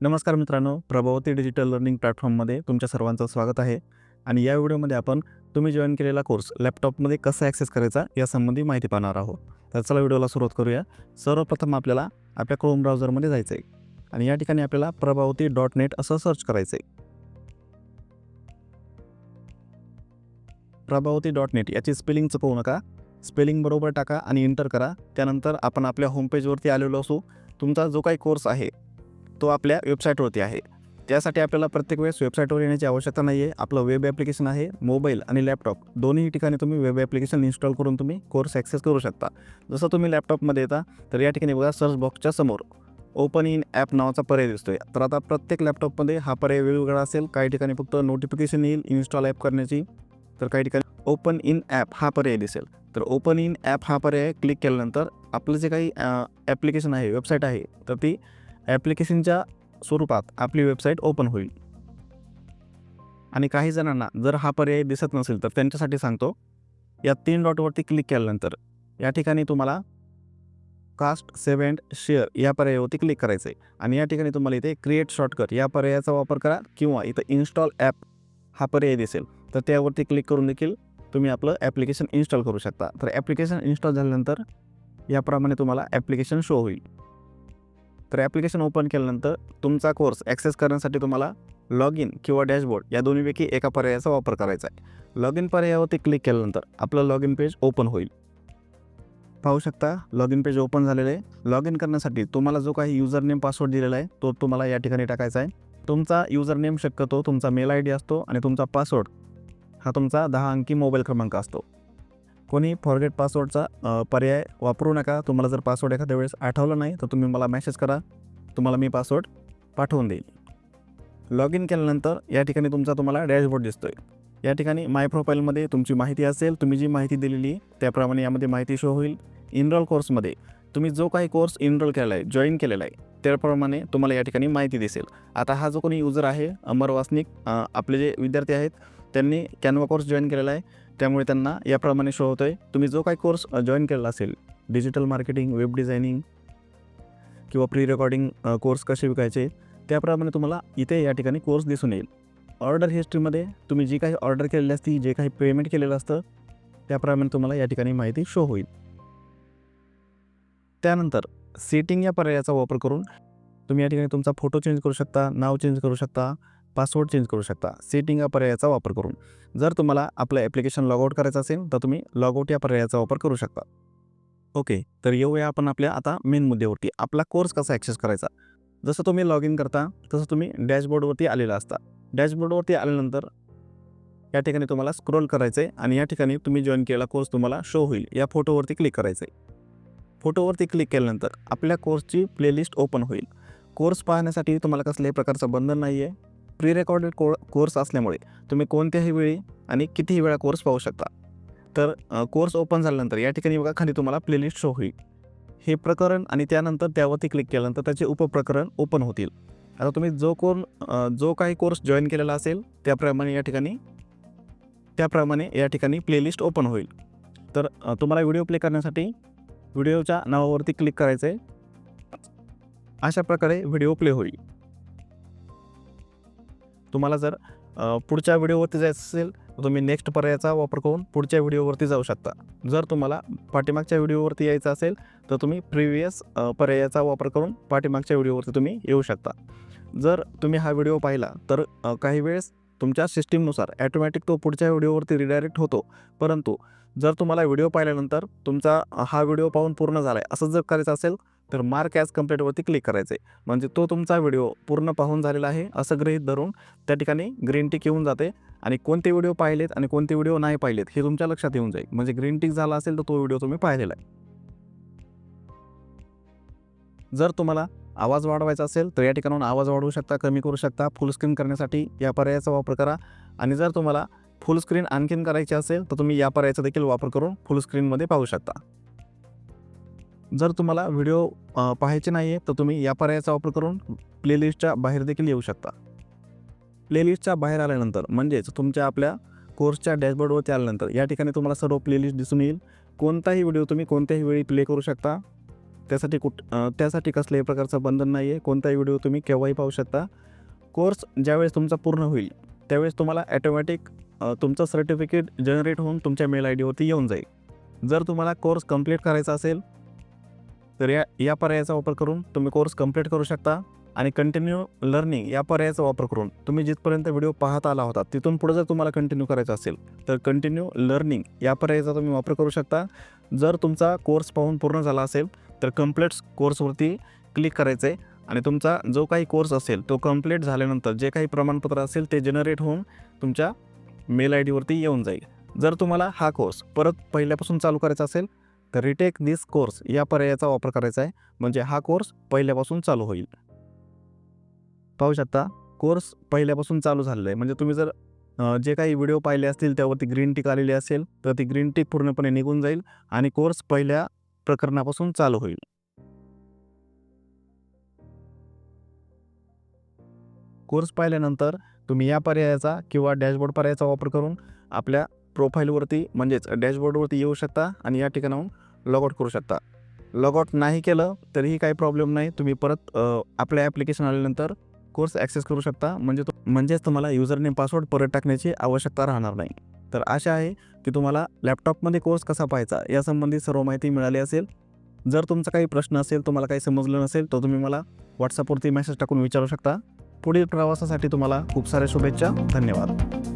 नमस्कार मित्रांनो Prabhavati digital learning प्लॅटफॉर्ममध्ये तुमच्या सर्वांचं स्वागत आहे. आणि या व्हिडिओमध्ये आपण तुम्ही जॉईन केलेला कोर्स लॅपटॉपमध्ये कसा ॲक्सेस करायचा यासंबंधी माहिती पाहणार आहोत. तर चला व्हिडिओला सुरुवात करूया. सर्वप्रथम आपल्याला आपल्या क्रोम ब्राउझरमध्ये जायचं आहे आणि या ठिकाणी आपल्याला प्रभावती डॉट नेट असं सर्च करायचं आहे प्रभावती डॉट नेट याची स्पेलिंग चुकवू नका. स्पेलिंग बरोबर टाका आणि इंटर करा. त्यानंतर आपण आपल्या होमपेजवरती आलेलो असू तुमचा जो काही कोर्स आहे तो आपल्या वेबसाईटवरती आहे. त्यासाठी आपल्याला प्रत्येक वेळेस वेबसाईटवर येण्याची आवश्यकता नाही आहे आपलं वेब ॲप्लिकेशन आहे मोबाईल आणि लॅपटॉप दोन्ही ठिकाणी तुम्ही वेब ॲप्लिकेशन इन्स्टॉल करून तुम्ही कोर्स ॲक्सेस करू शकता. जसं तुम्ही लॅपटॉपमध्ये येता तर या ठिकाणी बघा सर्च बॉक्सच्या समोर ओपन इन ॲप नावाचा पर्याय दिसतो आहे तर आता प्रत्येक लॅपटॉपमध्ये हा पर्याय वेगवेगळा असेल. काही ठिकाणी फक्त नोटिफिकेशन येईल इन्स्टॉल ॲप करण्याची. तर काही ठिकाणी ओपन इन ॲप हा पर्याय दिसेल. तर ओपन इन ॲप हा पर्याय क्लिक केल्यानंतर आपलं जे काही ॲप्लिकेशन आहे वेबसाईट आहे तर ती ॲप्लिकेशनच्या स्वरूपात आपली वेबसाईट ओपन होईल. आणि काही जणांना जर हा पर्याय दिसत नसेल तर त्यांच्यासाठी सांगतो या तीन डॉटवरती क्लिक केल्यानंतर या ठिकाणी तुम्हाला कास्ट सेव्ह अँड शेअर या पर्यायावरती क्लिक करायचं आहे आणि या ठिकाणी तुम्हाला इथे क्रिएट शॉर्टकट या पर्यायाचा वापर करा किंवा इथं इन्स्टॉल ॲप हा पर्याय दिसेल. तर त्यावरती क्लिक करून देखील तुम्ही आपलं ॲप्लिकेशन इन्स्टॉल करू शकता. तर ॲप्लिकेशन इन्स्टॉल झाल्यानंतर याप्रमाणे तुम्हाला ॲप्लिकेशन शो होईल. तर ॲप्लिकेशन ओपन केल्यानंतर तुमचा कोर्स ॲक्सेस करण्यासाठी तुम्हाला लॉग इन किंवा डॅशबोर्ड या दोन्हीपैकी एका पर्यायाचा वापर करायचा आहे. लॉग इन पर्यायावरती क्लिक केल्यानंतर आपलं लॉग इन पेज ओपन होईल. पाहू शकता लॉग इन पेज ओपन झालेलं आहे. लॉग इन करण्यासाठी तुम्हाला जो काही युजर नेम पासवर्ड दिलेला आहे तो तुम्हाला या ठिकाणी टाकायचा आहे. तुमचा युजर नेम शक्यतो तुमचा मेल आय डी असतो आणि तुमचा पासवर्ड हा तुमचा दहा अंकी मोबाईल क्रमांक असतो. कोणी फॉरगेट पासवर्डचा पर्याय वापरू नका. तुम्हाला जर पासवर्ड एखाद्या वेळेस आठवलं नाही तर तुम्ही मला मेसेज करा. तुम्हाला मी पासवर्ड पाठवून देईल. लॉग इन केल्यानंतर या ठिकाणी तुमचा तुम्हाला डॅशबोर्ड दिसतोय. या ठिकाणी माय प्रोफाईलमध्ये तुमची माहिती असेल तुम्ही जी माहिती दिलेली त्याप्रमाणे यामध्ये माहिती शो होईल. इनरोल कोर्समध्ये तुम्ही जो काही कोर्स इनरोल केलेला आहे जॉईन केलेला आहे त्याप्रमाणे तुम्हाला या ठिकाणी माहिती दिसेल. आता हा जो कोणी युजर आहे अमर वासनिक आपले जे विद्यार्थी आहेत त्यांनी कॅनवा कोर्स जॉईन केलेला आहे. त्यामुळे त्यांना याप्रमाणे शो होतो आहे तुम्ही जो काही कोर्स जॉईन केलेला असेल डिजिटल मार्केटिंग वेब डिझायनिंग किंवा प्री रेकॉर्डिंग कोर्स कसे विकायचे त्याप्रमाणे तुम्हाला इथे या ठिकाणी कोर्स दिसून येईल. ऑर्डर हिस्ट्रीमध्ये तुम्ही जी काही ऑर्डर केलेली असती जे काही पेमेंट केलेलं असतं त्याप्रमाणे तुम्हाला या ठिकाणी माहिती शो होईल. त्यानंतर सेटिंग या पर्यायाचा वापर करून तुम्ही या ठिकाणी तुमचा फोटो चेंज करू शकता नाव चेंज करू शकता पासवर्ड चेंज करू शकता. सेटिंग या पर्यायाचा वापर करून. जर तुम्हाला आपलं ॲप्लिकेशन लॉगआउट करायचं असेल तर तुम्ही लॉगआउट या पर्यायाचा वापर करू शकता. ओके तर येऊया आपण आपल्या आता मेन मुद्द्यावरती. आपला कोर्स कसा ॲक्सेस करायचा? जसं तुम्ही लॉग इन करता तसं तुम्ही डॅशबोर्डवरती आलेला असता. डॅशबोर्डवरती आल्यानंतर या ठिकाणी तुम्हाला स्क्रोल करायचं आहे आणि या ठिकाणी तुम्ही जॉईन केलेला कोर्स तुम्हाला शो होईल. या फोटोवरती क्लिक करायचं आहे फोटोवरती क्लिक केल्यानंतर आपल्या कोर्सची प्लेलिस्ट ओपन होईल. कोर्स पाहण्यासाठी तुम्हाला कसल्याही प्रकारचं बंधन नाही आहे प्री रेकॉर्डेड को कोर्स असल्यामुळे तुम्ही कोणत्याही वेळी आणि कितीही वेळा कोर्स पाहू शकता. तर कोर्स ओपन झाल्यानंतर या ठिकाणी बघा खाली तुम्हाला प्लेलिस्ट शो होईल. हे प्रकरण आणि त्यानंतर त्यावरती क्लिक केल्यानंतर त्याचे उपप्रकरण ओपन होतील. आता तुम्ही जो कोण जो काही कोर्स जॉईन केलेला असेल त्याप्रमाणे या ठिकाणी त्याप्रमाणे या ठिकाणी प्लेलिस्ट ओपन होईल. तर तुम्हाला व्हिडिओ प्ले करण्यासाठी व्हिडिओच्या नावावरती क्लिक करायचं आहे अशा प्रकारे व्हिडिओ प्ले होईल. तुम्हाला जर पुढच्या व्हिडिओवरती जायचं असेल तर तुम्ही नेक्स्ट पर्यायाचा वापर करून पुढच्या व्हिडिओवरती जाऊ शकता. जर तुम्हाला पाठीमागच्या व्हिडिओवरती यायचं असेल तर तुम्ही प्रिव्हियस पर्यायाचा वापर करून पाठीमागच्या व्हिडिओवरती तुम्ही येऊ शकता. जर तुम्ही हा व्हिडिओ पाहिला तर काही वेळेस तुमच्या सिस्टीमनुसार ॲटोमॅटिक तो पुढच्या व्हिडिओवरती रिडायरेक्ट होतो. परंतु जर तुम्हाला व्हिडिओ पाहिल्यानंतर तुमचा हा व्हिडिओ पाहून पूर्ण झाला आहे असं जर करायचं असेल तर मार्क ॲज कम्प्लीटवरती क्लिक करायचं आहे म्हणजे तो तुमचा व्हिडिओ पूर्ण पाहून झालेला आहे असं गृहीत धरून त्या ठिकाणी ग्रीन टिक येऊन जाते. आणि कोणते व्हिडिओ पाहिलेत आणि कोणते व्हिडिओ नाही पाहिलेत हे तुमच्या लक्षात येऊन जाईल. म्हणजे ग्रीन टिक झाला असेल तर तो व्हिडिओ तुम्ही पाहिलेला आहे. जर तुम्हाला आवाज वाढवायचा असेल तर या ठिकाणाहून आवाज वाढवू शकता कमी करू शकता फुल स्क्रीन करण्यासाठी या पर्यायाचा वापर करा. आणि जर तुम्हाला फुल स्क्रीन आणखीन करायची असेल तर तुम्ही या पर्यायाचा देखील वापर करून फुल स्क्रीनमध्ये पाहू शकता. जर तुम्हाला व्हिडिओ पाहायचे नाही आहे तर तुम्ही या पर्यायाचा वापर करून प्लेलिस्टच्या बाहेर देखील येऊ शकता. प्लेलिस्टच्या बाहेर आल्यानंतर म्हणजेच तुमच्या आपल्या कोर्सच्या डॅशबोर्डवरती आल्यानंतर या ठिकाणी तुम्हाला सर्व प्लेलिस्ट दिसून येईल. कोणताही व्हिडिओ तुम्ही कोणत्याही वेळी प्ले करू शकता. त्यासाठी कुठ त्यासाठी कसल्याही प्रकारचं बंधन नाही आहे कोणताही व्हिडिओ तुम्ही केव्हाही पाहू शकता. कोर्स ज्यावेळेस तुमचा पूर्ण होईल त्यावेळेस तुम्हाला ॲटोमॅटिक तुमचं सर्टिफिकेट जनरेट होऊन तुमच्या मेल आय डीवरती येऊन जाईल. जर तुम्हाला कोर्स कंप्लीट करायचा असेल तर या या पर्यायाचा वापर करून तुम्ही कोर्स कंप्लीट करू शकता आणि कंटिन्यू लर्निंग या पर्यायाचा वापर करून तुम्ही जिथपर्यंत व्हिडिओ पाहत आला होता तिथून पुढे जर तुम्हाला कंटिन्यू करायचं असेल तर कंटिन्यू लर्निंग या पर्यायाचा तुम्ही वापर करू शकता. जर तुमचा कोर्स पाहून पूर्ण झाला असेल तर कंप्लीट कोर्सवरती क्लिक करायचं आहे आणि तुमचा जो काही कोर्स असेल तो कंप्लीट झाल्यानंतर जे काही प्रमाणपत्र असेल ते जनरेट होऊन तुमच्या मेल आय डीवरती येऊन जाईल. जर तुम्हाला हा कोर्स परत पहिल्यापासून चालू करायचा असेल तर रिटेक दिस कोर्स या पर्यायाचा वापर करायचा आहे. म्हणजे हा कोर्स पहिल्यापासून चालू होईल. पाहू शकता कोर्स पहिल्यापासून चालू झालेला आहे. म्हणजे तुम्ही जर जे काही व्हिडिओ पाहिले असतील त्यावरती ग्रीन टिक आलेली असेल तर ती ग्रीन टिक पूर्णपणे निघून जाईल आणि कोर्स पहिल्या प्रकरणापासून चालू होईल. कोर्स पाहिल्यानंतर तुम्ही या पर्यायाचा किंवा डॅशबोर्ड पर्यायाचा वापर करून आपल्या प्रोफाईलवरती म्हणजेच डॅशबोर्डवरती येऊ शकता आणि या ठिकाणाहून लॉगआउट करू शकता. लॉगआउट नाही केलं तरीही काही प्रॉब्लेम नाही. तुम्ही परत आपल्या ॲप्लिकेशन आल्यानंतर कोर्स ॲक्सेस करू शकता. म्हणजे तो म्हणजेच तुम्हाला युजर नेम पासवर्ड परत टाकण्याची आवश्यकता राहणार नाही. तर आशा आहे की तुम्हाला लॅपटॉपमध्ये कोर्स कसा पाहायचा यासंबंधी सर्व माहिती मिळाली असेल. जर तुमचा काही प्रश्न असेल तुम्हाला काही समजलं नसेल तर तुम्ही मला व्हॉट्सअपवरती मेसेज टाकून विचारू शकता. पुढील प्रवासासाठी तुम्हाला खूप साऱ्या शुभेच्छा. धन्यवाद.